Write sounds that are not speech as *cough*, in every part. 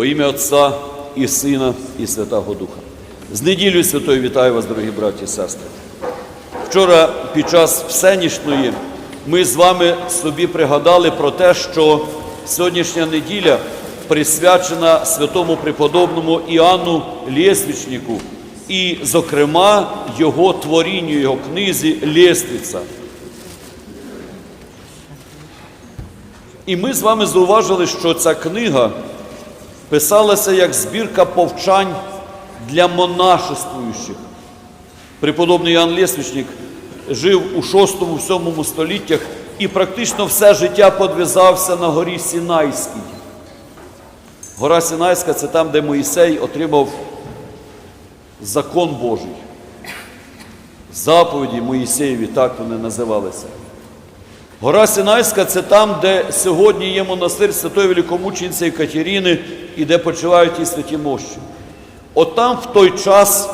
Во ім'я Отця і Сина, і Святого Духа. З неділею святою вітаю вас, дорогі браті і сестри. Вчора під час всенічної ми з вами собі пригадали про те, що сьогоднішня неділя присвячена святому преподобному Іоанну Лєсвічнику і, зокрема, його творінню, його книзі Лєствиця. І ми з вами зауважили, що ця книга писалася як збірка повчань для монашествуючих. Преподобний Іоанн Лєсвічник жив у 6-7 століттях і практично все життя подвизався на горі Сінайській. Гора Сінайська це там, де Моїсей отримав закон Божий. Заповіді Моїсеєві, так вони називалися. Гора Сінайська це там, де сьогодні є монастир Святої Великомучениці Екатерини і де почивають ті святі мощі. От там в той час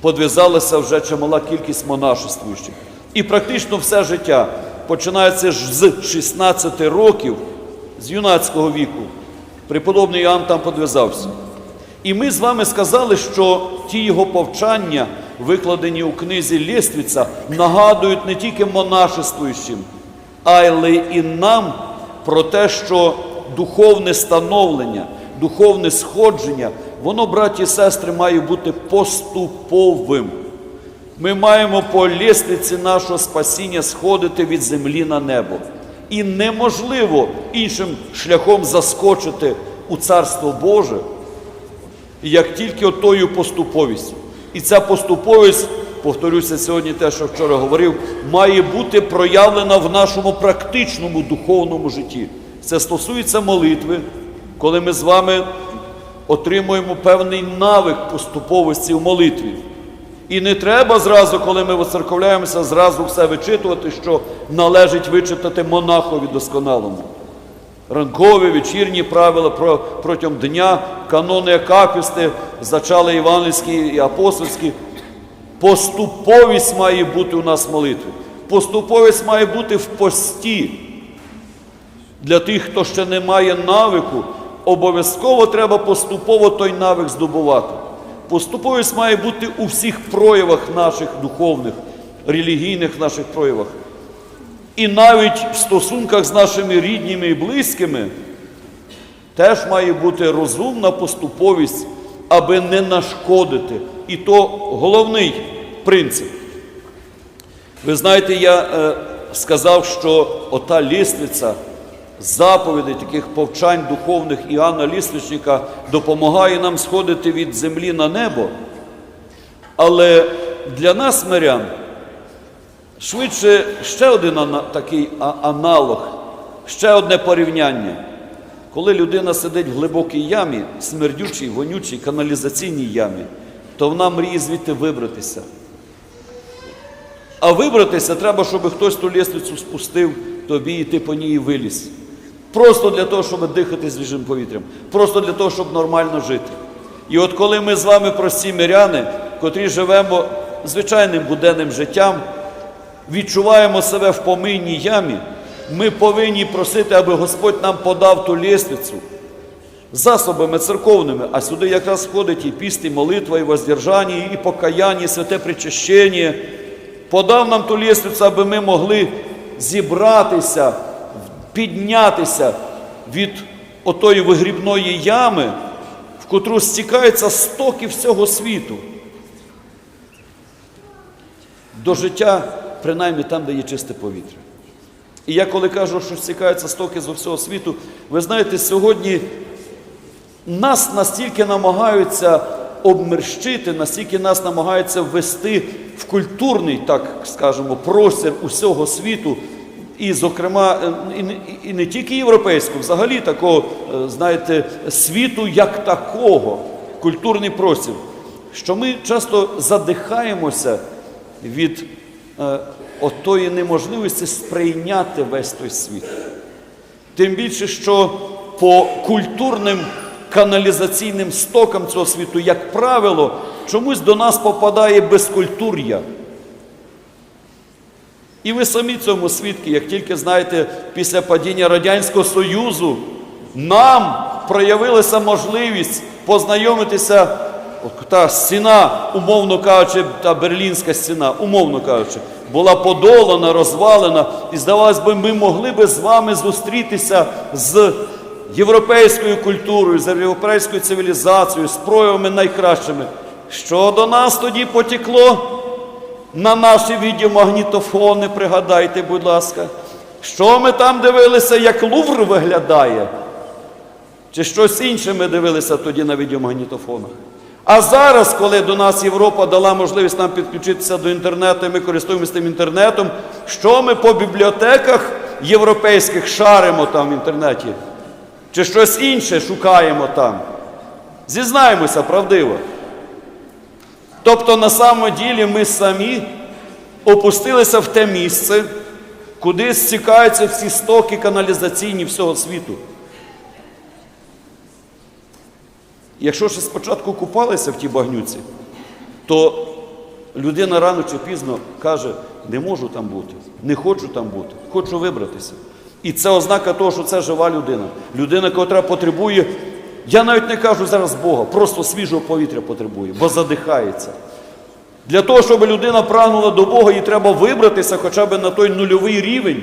подвязалася вже чимала кількість монашествуючих. І практично все життя починається ж з 16 років, з юнацького віку. Преподобний Іоанн там подвязався. І ми з вами сказали, що ті його повчання, викладені у книзі Лєствіця, нагадують не тільки монашествуючим, але і нам про те, що духовне становлення, духовне сходження, воно, браті і сестри, має бути поступовим. Ми маємо по лістиці нашого спасіння сходити від землі на небо. І неможливо іншим шляхом заскочити у Царство Боже, як тільки отою поступовістю. І ця поступовість, повторюся сьогодні те, що вчора говорив, має бути проявлена в нашому практичному духовному житті. Це стосується молитви, коли ми з вами отримуємо певний навик поступовості в молитві. І не треба зразу, коли ми воцерковляємося, зразу все вичитувати, що належить вичитати монахові досконалому. Ранкові, вечірні правила про, протягом дня, канони акапісти, зачали івангельські і апостольські. Поступовість має бути у нас в молитві. Поступовість має бути в пості. Для тих, хто ще не має навику, обов'язково треба поступово той навик здобувати. Поступовість має бути у всіх проявах наших духовних, релігійних наших проявах. І навіть в стосунках з нашими рідними і близькими теж має бути розумна поступовість, аби не нашкодити. І то головний принцип. Ви знаєте, я е, сказав, що ота лісниця заповідей, таких повчань духовних Іоанна Лісничника допомагає нам сходити від землі на небо. Але для нас, мирян, швидше ще один такий аналог, ще одне порівняння. Коли людина сидить в глибокій ямі, смердючій, вонючій, каналізаційній ямі, то вона мріє звідти вибратися. А вибратися треба, щоб хтось ту лісницю спустив тобі і ти по ній виліз. Просто для того, щоб дихати свіжим повітрям, просто для того, щоб нормально жити. І от коли ми з вами прості миряни, котрі живемо звичайним буденним життям, відчуваємо себе в помийній ямі, ми повинні просити, аби Господь нам подав ту лісницю засобами церковними, а сюди якраз входить і піст, і молитва, і воздержання, і покаяння, і святе причащення. Подав нам ту лісницю, аби ми могли зібратися, піднятися від отої вигрібної ями, в котру стікаються стоки всього світу. До життя, принаймні там, де є чисте повітря. І я коли кажу, що стікаються стоки з всього світу, ви знаєте, сьогодні нас настільки намагаються обмерщити, настільки нас намагаються ввести в культурний, так скажемо, простір усього світу, і, зокрема, е, і не, і не тільки європейського, взагалі такого, е, знаєте, світу як такого, культурний простір, що ми часто задихаємося від е, отої неможливості сприйняти весь той світ. Тим більше, що по культурним каналізаційним стокам цього світу, як правило, чомусь до нас попадає безкультур'я. І ви самі цьому свідки, як тільки знаєте, після падіння Радянського Союзу Нам проявилася можливість познайомитися, та стіна, умовно кажучи, та берлінська стіна, умовно кажучи, була подолана, розвалена, і здавалось би, ми могли би з вами зустрітися з європейською культурою, з європейською цивілізацією, з проявами найкращими. Що до нас тоді потекло? На наші відеомагнітофони, пригадайте, будь ласка. Що ми там дивилися, як Лувр виглядає? Чи щось інше ми дивилися тоді на відеомагнітофонах? А зараз, коли до нас Європа дала можливість нам підключитися до інтернету, і ми користуємося тим інтернетом, що ми по бібліотеках європейських шаримо там в інтернеті? Чи щось інше шукаємо там? Зізнаємося правдиво. Тобто, на самом ділі ми самі опустилися в те місце, куди стікаються всі стоки каналізаційні всього світу. Якщо ще спочатку купалися в тій багнюці, то людина рано чи пізно каже, не можу там бути, не хочу там бути, хочу вибратися. І це ознака того, що це жива людина. Людина, яка потребує, я навіть не кажу зараз Бога, просто свіжого повітря потребує, бо задихається. Для того, щоб людина прагнула до Бога, їй треба вибратися хоча б на той нульовий рівень,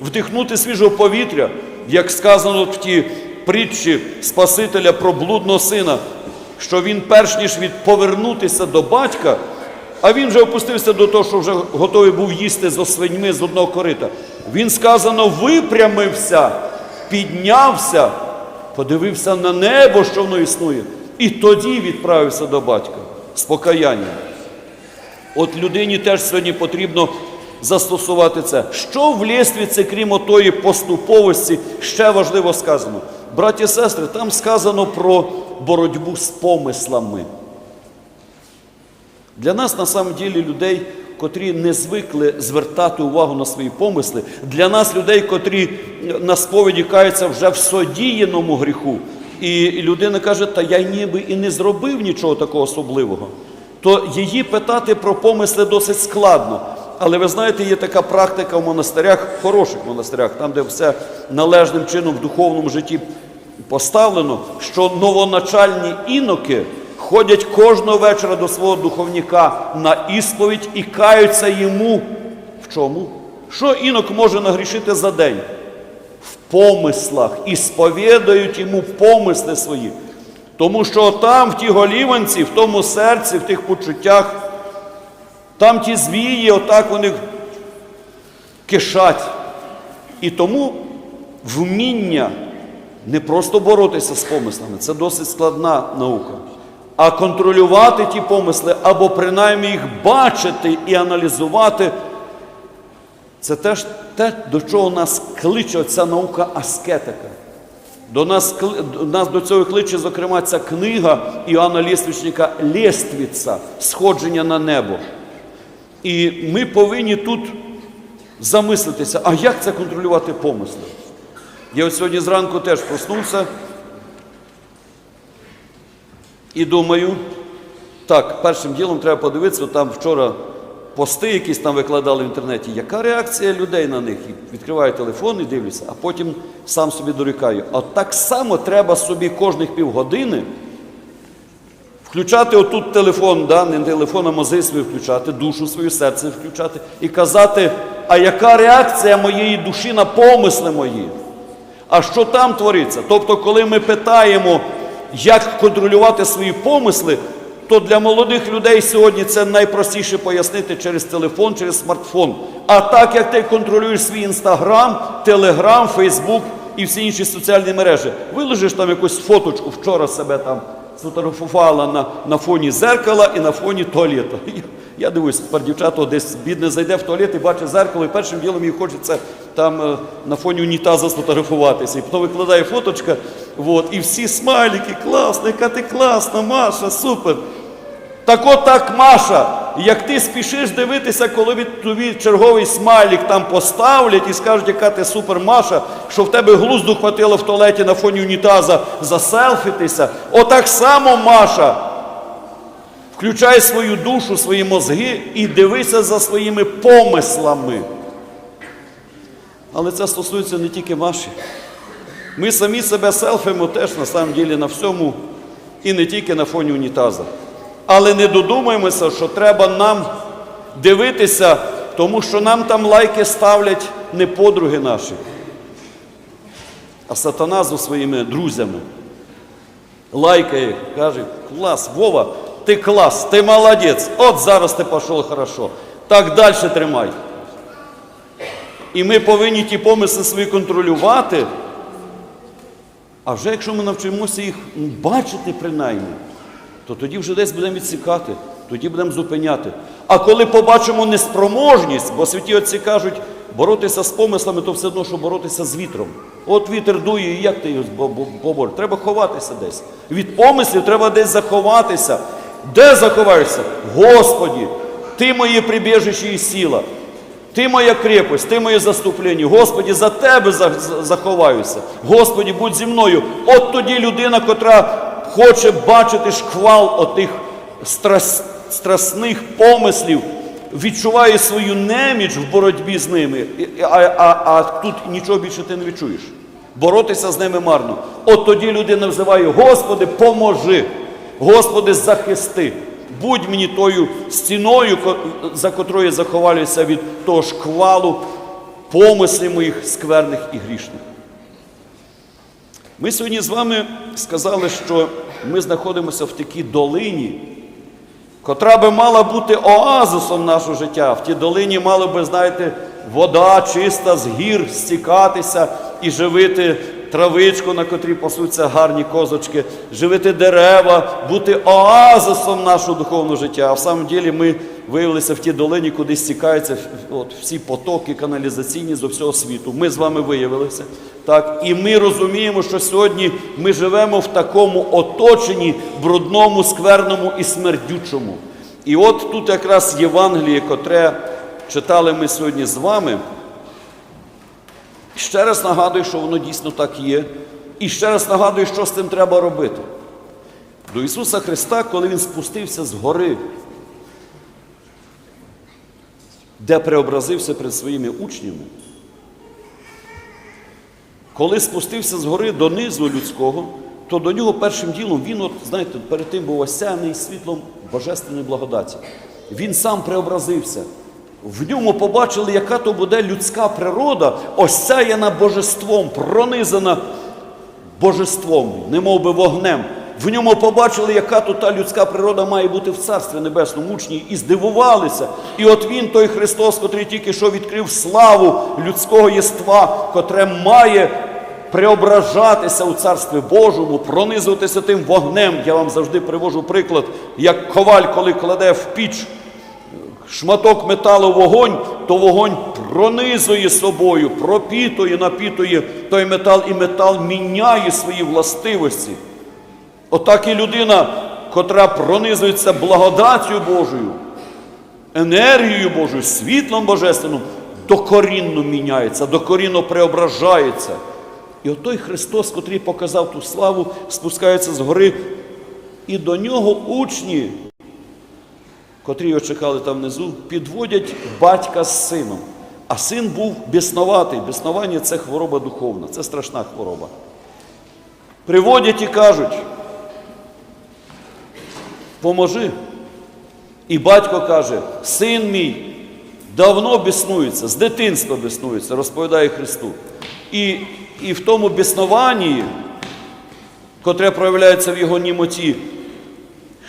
вдихнути свіжого повітря, як сказано в тій притчі Спасителя про блудного сина, що він, перш ніж від повернутися до батька, а він вже опустився до того, що вже готовий був їсти зо свиньми з одного корита. Він сказано, випрямився, піднявся, подивився на небо, що воно існує, і тоді відправився до батька з покаянням. От людині теж сьогодні потрібно застосувати це. Що в лєствіці, крім отої поступовості, ще важливо сказано. Браті і сестри, там сказано про боротьбу з помислами. Для нас, на самом ділі, людей, котрі не звикли звертати увагу на свої помисли, для нас людей, котрі на сповіді каються вже в содіяному гріху. І людина каже, та я ніби і не зробив нічого такого особливого то її питати про помисли досить складно. Але ви знаєте, є така практика в монастирях, в хороших монастирях, там, де все належним чином в духовному житті поставлено, що новоначальні іноки ходять кожного вечора до свого духовника на ісповідь і каються йому. В чому? Що інок може нагрішити за день? В помислах і сповідають йому помисли свої. Тому що там, в тій голіванці, в тому серці, в тих почуттях, там ті звії, отак вони кишать. І тому вміння не просто боротися з помислами, це досить складна наука, а контролювати ті помисли або принаймні їх бачити і аналізувати. Це теж те, до чого нас кличе ця наука аскетика. До нас, до нас до цього кличе, зокрема, ця книга Іоанна Ліствичника Лєствіца Сходження на небо. І ми повинні тут замислитися, а як це контролювати помисли? Я от сьогодні зранку теж проснувся і думаю, так, першим ділом треба подивитися, там вчора пости якісь там викладали в інтернеті, яка реакція людей на них? І відкриваю телефон і дивлюся, а потім сам собі дорікаю. А так само треба собі кожних півгодини включати отут телефон, да, не телефон, а мозги свої включати, душу свою, серце включати і казати, а яка реакція моєї душі на помисли мої? А що там твориться? Тобто, коли ми питаємо, як контролювати свої помисли, то для молодих людей сьогодні це найпростіше пояснити через телефон, через смартфон. А так як ти контролюєш свій інстаграм, телеграм, фейсбук і всі інші соціальні мережі, виложиш там якусь фоточку, вчора себе там сфотографувала на на фоні зеркала і на фоні туалету. *laughs* Я, я дивлюсь, тепер дівчата десь бідне зайде в туалет і бачить зеркало, і першим ділом їй хочеться там е, на фоні унітаза сфотографуватися. І потім викладає фоточка, от, і всі смайлики, класно, яка ти класна, Маша, супер. Так от так, Маша, як ти спішиш дивитися, коли тобі черговий смайлік там поставлять і скажуть, яка ти супер Маша, що в тебе глузду хватило в туалеті на фоні унітаза заселфитися, отак само Маша. Включай свою душу, свої мозги і дивися за своїми помислами. Але це стосується не тільки Маші. Ми самі себе селфимо теж на самом ділі на всьому і не тільки на фоні унітаза. Але не додумаємося, що треба нам дивитися, тому що нам там лайки ставлять не подруги наші, а сатана зі своїми друзями. Лайкає, каже, клас, Вова, ти клас, ти молодець, от зараз ти пішов хорошо. Так далі тримай. І ми повинні ті помисли свої контролювати. А вже якщо ми навчимося їх бачити принаймні, то тоді вже десь будемо відсікати, тоді будемо зупиняти. А коли побачимо неспроможність, бо святі отці кажуть, боротися з помислами, то все одно, що боротися з вітром. От вітер дує, і як ти його бо- бо- Треба ховатися десь. Від помислів треба десь заховатися. Де заховаєшся? Господі, ти моє прибіжище і сила. Ти моя крепость, ти моє заступлення. Господі, за тебе за- за- заховаюся. Господі, будь зі мною. От тоді людина, котра хоче бачити шквал отих страс- страсних помислів, відчуває свою неміч в боротьбі з ними, а, а, а тут нічого більше ти не відчуєш. Боротися з ними марно. От тоді людина взиває: Господи, поможи, Господи, захисти. Будь мені тою стіною, за котрою я заховаюся від того шквалу помислів моїх скверних і грішних. Ми сьогодні з вами сказали, що ми знаходимося в такій долині, котра би мала бути оазисом нашого життя. В тій долині мала би, знаєте, вода чиста з гір стікатися і живити травичку, на котрій пасуться гарні козочки, живити дерева, бути оазисом нашого духовного життя. А в самом ділі ми виявилися в тій долині, куди стікаються от, всі потоки каналізаційні з всього світу. Ми з вами виявилися. Так, і ми розуміємо, що сьогодні ми живемо в такому оточенні брудному, скверному і смердючому. І от тут якраз Євангеліє, котре читали ми сьогодні з вами. Ще раз нагадую, що воно дійсно так є. І ще раз нагадую, що з цим треба робити. До Ісуса Христа, коли Він спустився з гори, де преобразився перед своїми учнями, коли спустився з гори донизу людського, то до нього першим ділом він, от, знаєте, перед тим був осяяний світлом божественної благодаті. Він сам преобразився. В ньому побачили, яка то буде людська природа, осяяна божеством, пронизана божеством, немов би вогнем. В ньому побачили, яка то та людська природа має бути в Царстві Небесному учні, і здивувалися. І от він, той Христос, котрий тільки що відкрив славу людського єства, котре має преображатися у Царстві Божому, пронизуватися тим вогнем. Я вам завжди привожу приклад, як коваль, коли кладе в піч шматок металу вогонь, то вогонь пронизує собою, пропітує, напітує той метал, і метал міняє свої властивості. Отак і людина, котра пронизується благодаттю Божою, енергією Божою, світлом Божественним, докорінно міняється, докорінно преображається. І отой Христос, котрий показав ту славу, спускається з гори, і до нього учні котрі його чекали там внизу, підводять батька з сином. А син був біснуватий. Біснування це хвороба духовна, це страшна хвороба. Приводять і кажуть, поможи. І батько каже, син мій давно біснується, з дитинства біснується, розповідає Христу. І, і в тому біснуванні, котре проявляється в його німоті,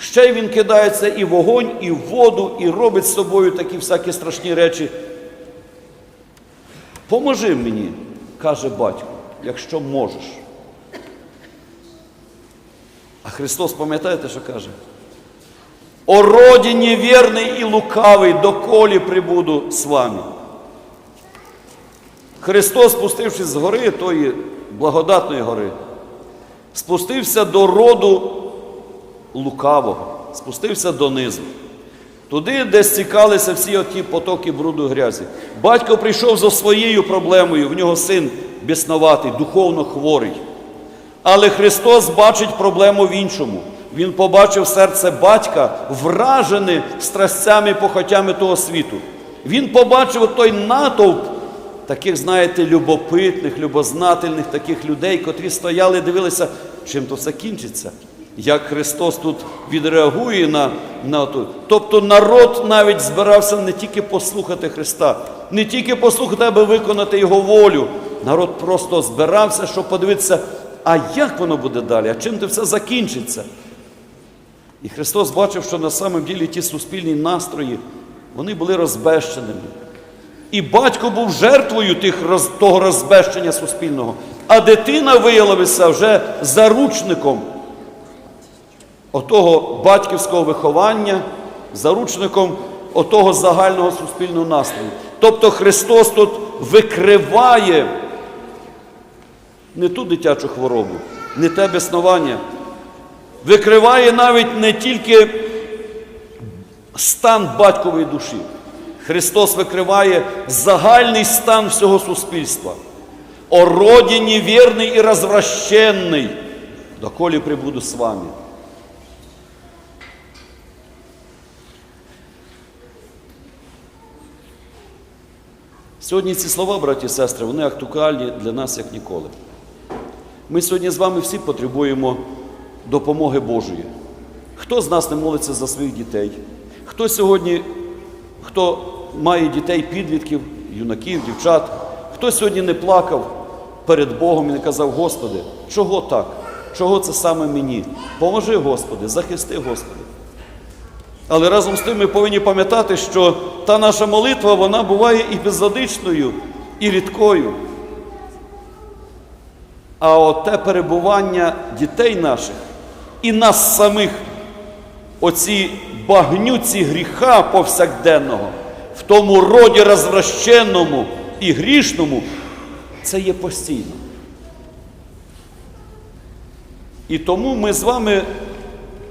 Ще й він кидається і в вогонь, і в воду, і робить з собою такі всякі страшні речі. Поможи мені, каже батько, якщо можеш. А Христос, пам'ятаєте, що каже? О роді невірний і лукавий, доколі прибуду з вами. Христос, спустившись з гори, тої благодатної гори, спустився до роду лукавого, спустився донизу. Туди, де стікалися всі оті потоки бруду грязі. Батько прийшов за своєю проблемою, в нього син біснуватий, духовно хворий. Але Христос бачить проблему в іншому. Він побачив серце батька, вражене страстями і похотями того світу. Він побачив той натовп таких, знаєте, любопитних, любознательних таких людей, котрі стояли і дивилися, чим то все кінчиться. Як Христос тут відреагує на, на ту. Тобто народ навіть збирався не тільки послухати Христа, не тільки послухати, аби виконати Його волю. Народ просто збирався, щоб подивитися, а як воно буде далі, а чим це все закінчиться. І Христос бачив, що на самом ділі ті суспільні настрої, вони були розбещеними. І батько був жертвою тих, того розбещення суспільного, а дитина виявилася вже заручником отого батьківського виховання, заручником отого загального суспільного настрою. Тобто Христос тут викриває не ту дитячу хворобу, не те безснування, викриває навіть не тільки стан батькової душі. Христос викриває загальний стан всього суспільства. О роді невірний і розвращенний, доколі прибуду з вами. Сьогодні ці слова, браті і сестри, вони актуальні для нас як ніколи. Ми сьогодні з вами всі потребуємо допомоги Божої. Хто з нас не молиться за своїх дітей? Хто сьогодні, хто має дітей, підлітків, юнаків, дівчат, хто сьогодні не плакав перед Богом і не казав, Господи, чого так? Чого це саме мені? Поможи, Господи, захисти, Господи. Але разом з тим ми повинні пам'ятати, що та наша молитва вона буває і беззадичною, і рідкою. А оте перебування дітей наших і нас самих, оці багнюці гріха повсякденного, в тому роді розвращенному і грішному, це є постійно. І тому ми з вами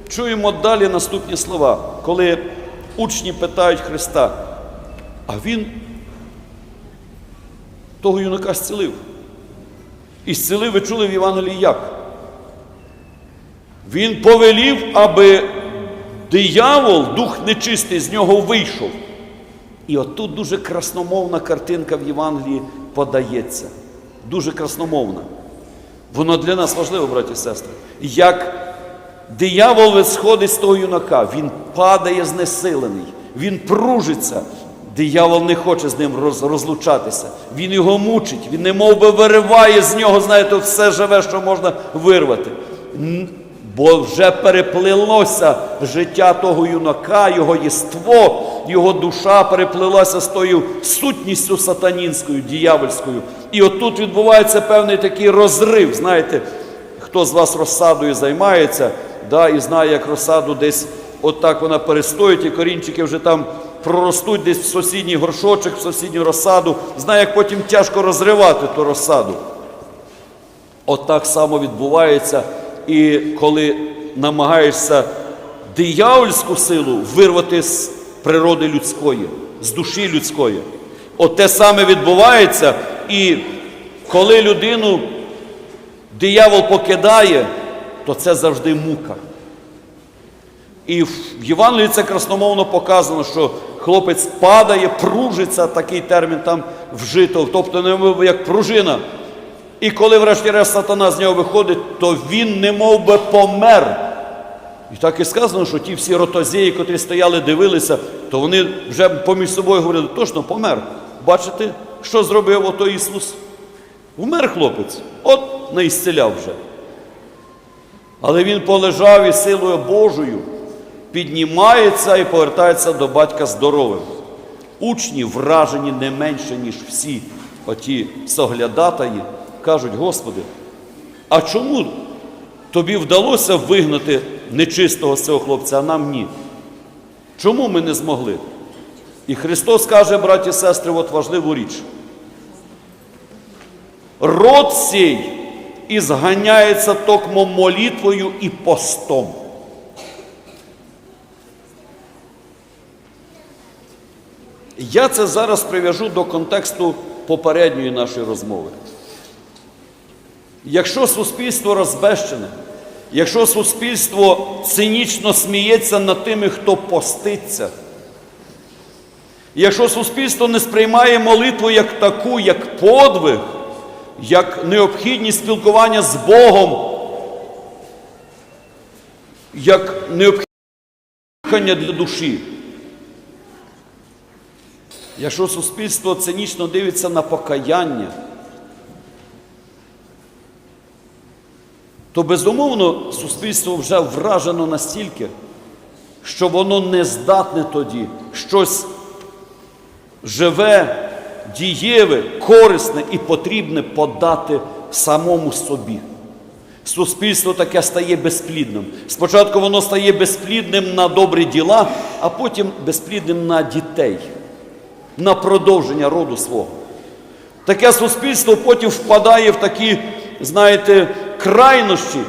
чуємо далі наступні слова, коли учні питають Христа, а Він того юнака зцілив. І зцілив, ви чули в Євангелії як? Він повелів, аби диявол, дух нечистий, з нього вийшов. І отут дуже красномовна картинка в Євангелії подається. Дуже красномовна. Воно для нас важливо, браті і сестри. Як диявол висходить з того юнака, він падає знесилений, він пружиться. Диявол не хоче з ним роз- розлучатися. Він його мучить, він не мов би вириває з нього, знаєте, все живе, що можна вирвати. Бо вже переплилося життя того юнака, його єство, його душа переплилася з тою сутністю сатанінською, діявольською. І отут відбувається певний такий розрив. Знаєте, хто з вас розсадою займається, да, і знає, як розсаду десь отак вона перестоїть, і корінчики вже там проростуть десь в сусідній горшочок, в сусідню розсаду, знає, як потім тяжко розривати ту розсаду. Отак само відбувається, і коли намагаєшся диявольську силу вирвати з природи людської, з душі людської. От те саме відбувається, і коли людину диявол покидає, то це завжди мука. І в Євангелії це красномовно показано, що хлопець падає, пружиться, такий термін там вжито, тобто як пружина. І коли врешті-решт сатана з нього виходить, то він не мов би помер. І так і сказано, що ті всі ротозії, котрі стояли, дивилися, то вони вже поміж собою говорили, точно помер. Бачите, що зробив ото Ісус? Вмер хлопець, от не ісцеляв вже. Але він полежав і силою Божою піднімається і повертається до батька здоровим. Учні, вражені не менше, ніж всі оті соглядатаї, кажуть, Господи, а чому тобі вдалося вигнати нечистого з цього хлопця, а нам ні? Чому ми не змогли? І Христос каже, браті і сестри, от важливу річ. Род сей і зганяється токмо молитвою і постом. Я це зараз прив'яжу до контексту попередньої нашої розмови. Якщо суспільство розбещене, якщо суспільство цинічно сміється над тими, хто поститься, якщо суспільство не сприймає молитву як таку, як подвиг, як необхідність спілкування з Богом, як необхідність для душі. Якщо суспільство цинічно дивиться на покаяння, то безумовно суспільство вже вражено настільки, що воно не здатне тоді щось живе, дієве, корисне і потрібне подати самому собі. Суспільство таке стає безплідним. Спочатку воно стає безплідним на добрі діла, а потім безплідним на дітей, на продовження роду свого. Таке суспільство потім впадає в такі, знаєте, крайнощі,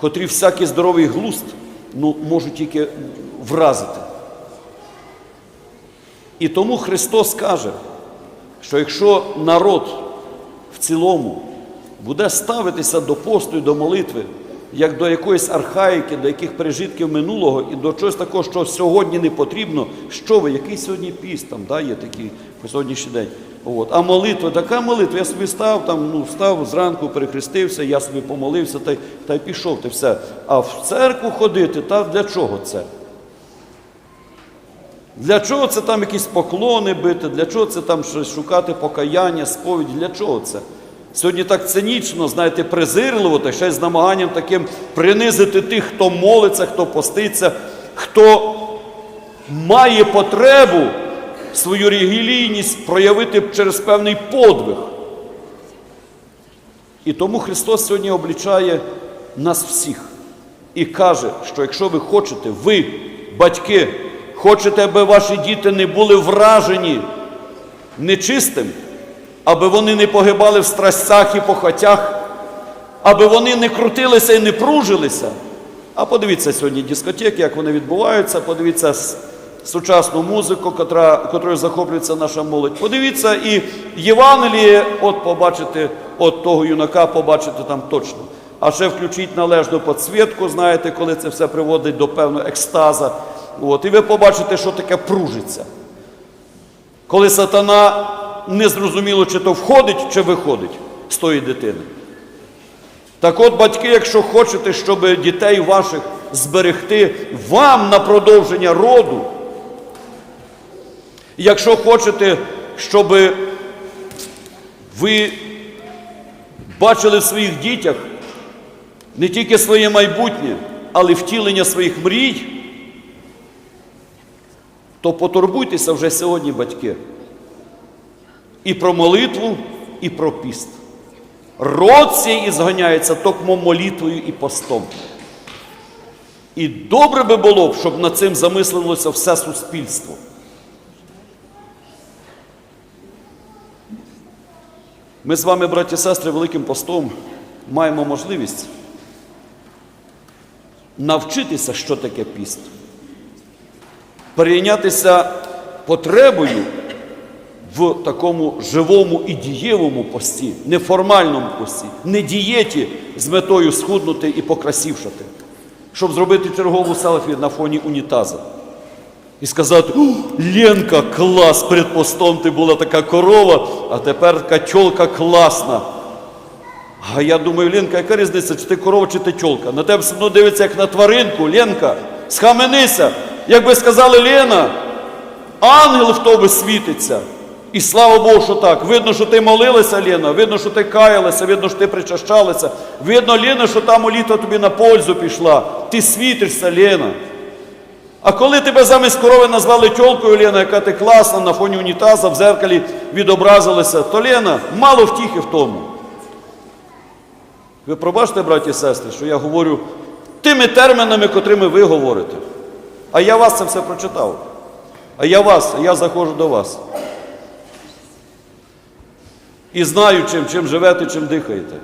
котрі всякий здоровий глузд ну, можуть тільки вразити. І тому Христос каже, що якщо народ в цілому буде ставитися до посту і до молитви, як до якоїсь архаїки, до яких пережитків минулого і до чогось такого, що сьогодні не потрібно, що ви, який сьогодні піст там, да, є такий по сьогоднішній день. От. А молитва, така молитва, я собі став, там, ну, встав зранку, перехрестився, я собі помолився та, та й пішов, й все. А в церкву ходити, та для чого це? Для чого це там якісь поклони бити? Для чого це там щось шукати покаяння, сповіді? Для чого це? Сьогодні так цинічно, знаєте, презирливо, та ще й з намаганням таким принизити тих, хто молиться, хто поститься, хто має потребу свою релігійність проявити через певний подвиг. І тому Христос сьогодні облічає нас всіх і каже, що якщо ви хочете, ви, батьки, хочете, аби ваші діти не були вражені нечистим, аби вони не погибали в страстях і похотях, аби вони не крутилися і не пружилися. А подивіться сьогодні дискотеки, як вони відбуваються, подивіться сучасну музику, котра, котрою захоплюється наша молодь. Подивіться і Євангеліє, от побачите, от того юнака побачите там точно. А ще включіть належну підсвітку, знаєте, коли це все приводить до певного екстаза. От, і ви побачите, що таке пружиться. Коли сатана незрозуміло, чи то входить, чи виходить з тої дитини. Так от, батьки, якщо хочете, щоб дітей ваших зберегти вам на продовження роду, якщо хочете, щоб ви бачили в своїх дітях не тільки своє майбутнє, але й втілення своїх мрій, то потурбуйтеся вже сьогодні, батьки, і про молитву, і про піст. Род цей ізганяється токмо молитвою і постом. І добре би було б, щоб над цим замислилося все суспільство. Ми з вами, браті і сестри, Великим постом маємо можливість навчитися, що таке піст, перейнятися потребою в такому живому і дієвому пості, неформальному пості, не дієті з метою схуднути і покрасівшати, щоб зробити чергову селфі на фоні унітаза. І сказати, «О, Ленка, клас, перед постом ти була така корова, а тепер така тьолка класна. А я думаю, Ленка, яка різниця, чи ти корова, чи ти тьолка? На тебе все одно дивиться, як на тваринку, Ленка, схаменися. Якби сказали Лена, ангел в тобі світиться. І слава Богу, що так. Видно, що ти молилася, Лена, видно, що ти каялася, видно, що ти причащалася. Видно, Лена, що та молитва тобі на пользу пішла. Ти світишся, Лена. А коли тебе замість корови назвали тьолкою, Лена, яка ти класна, на фоні унітаза в зеркалі відобразилася, то Лена, мало втіхи в тому. Ви пробачте, браті і сестри, що я говорю тими термінами, котрими ви говорите. А я вас це все прочитав. А я вас, а я заходжу до вас. І знаю, чим, живете, чим дихаєте.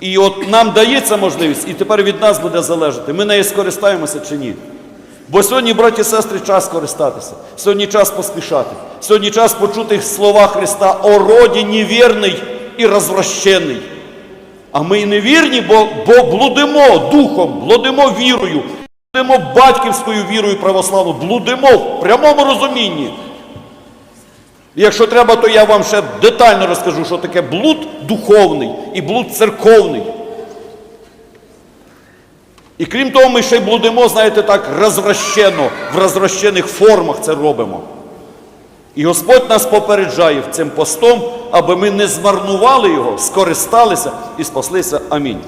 І от нам дається можливість, і тепер від нас буде залежати, ми нею скористаємося чи ні. Бо сьогодні, браті і сестри, час користатися. Сьогодні час поспішати. Сьогодні час почути слова Христа о роді невірний і розвращений. А ми і невірні, бо, бо блудимо духом, блудимо вірою, блудимо батьківською вірою православною, блудимо в прямому розумінні. Якщо треба, то я вам ще детально розкажу, що таке блуд духовний і блуд церковний. І крім того, ми ще й блудимо, знаєте, так розвращено, в розвращених формах це робимо. І Господь нас попереджає цим постом, аби ми не змарнували його, скористалися і спаслися. Амінь.